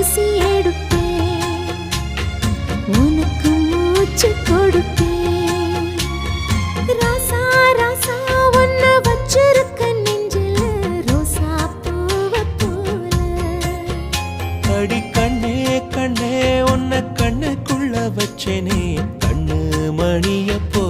ஊசி எடுப்பேன் உனக்கு மூச்சு கொடுப்பேன். ராசா ராசா ஒன்ன வச்சிருக்க நெஞ்சில ரோசா பூவ போல. அடி கண்ணே கண்ணே உன்ன கண்ணுக்குள்ள வச்சனே. கண்ணு மணிய போ